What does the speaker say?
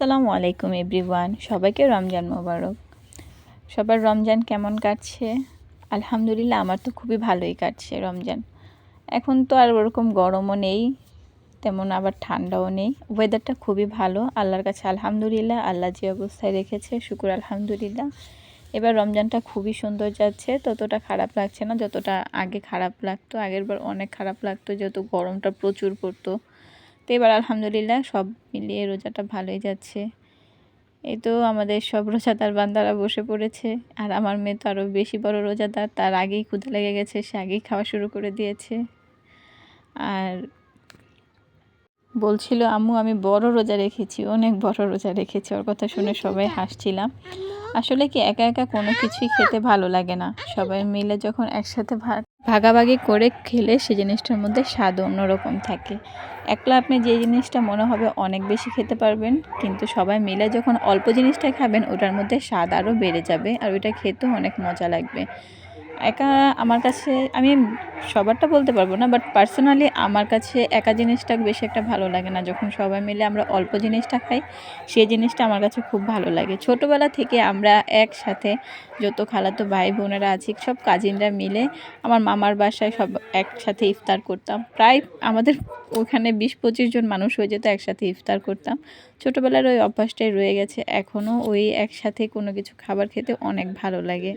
আসসালামু আলাইকুম এভরিওয়ান, সবাইকে রমজান মোবারক। সবার রমজান কেমন কাটছে? আলহামদুলিল্লাহ আমার তো খুবই ভালোই কাটছে রমজান। এখন তো আর ওরকম গরমও নেই, তেমন আবার ঠান্ডাও নেই। ওয়েদারটা খুবই ভালো, আল্লাহর কাছে আলহামদুলিল্লাহ, আল্লাহ যে অবস্থায় রেখেছে, শুকুর আলহামদুলিল্লাহ। এবার রমজানটা খুবই সুন্দর যাচ্ছে, ততটা খারাপ লাগছে না, যতটা আগে খারাপ লাগতো, আগের বার অনেক খারাপ লাগতো, যেহেতু গরমটা প্রচুর পড়তো। তো এবার আলহামদুলিল্লাহ সব মিলিয়ে রোজাটা ভালোই যাচ্ছে। এই তো আমাদের সব রোজাদার বান্দারা বসে পড়েছে। আর আমার মেয়ে তো আরও বেশি বড় রোজাদার, তার আগেই ক্ষুদা লেগে গেছে, সে আগেই খাওয়া শুরু করে দিয়েছে। আর বলছিল, আম্মু, আমি বড় রোজা রেখেছি, অনেক বড় রোজা রেখেছি। ওর কথা শুনে সবাই হাসছিলাম। আসলে কি একা একা কোনো কিছুই খেতে ভালো লাগে না। সবাই মিলে যখন একসাথে ভাগ ভাগাভাগি করে খেলে সে জিনিসটার মধ্যে স্বাদ অন্যরকম থাকে। একলা আপনি যে জিনিসটা মনে হবে অনেক বেশি খেতে পারবেন, কিন্তু সবাই মিলে যখন অল্প জিনিসটা খাবেন, ওটার মধ্যে স্বাদ আরও বেড়ে যাবে আর ওইটা খেতেও অনেক মজা লাগবে। একা আমার কাছে আমি সবারটা বলতে পারব না বাট পার্সোনালি আমার কাছে একা জিনিসটা বেশি একটা ভালো লাগে না। যখন সবাই মিলে আমরা অল্প জিনিসটা খাই, সেই জিনিসটা আমার কাছে খুব ভালো লাগে। ছোটোবেলা থেকে আমরা একসাথে যত খালাতো ভাই বোনেরা আছি, সব কাজিনরা মিলে আমার মামার বাসায় সব একসাথে ইফতার করতাম। প্রায় আমাদের ওখানে বিশ পঁচিশ জন মানুষ হয়ে যেত, একসাথে ইফতার করতাম। ছোটোবেলার ওই অভ্যাসটাই রয়ে গেছে। এখনও ওই একসাথে কোনো কিছু খাবার খেতে অনেক ভালো লাগে।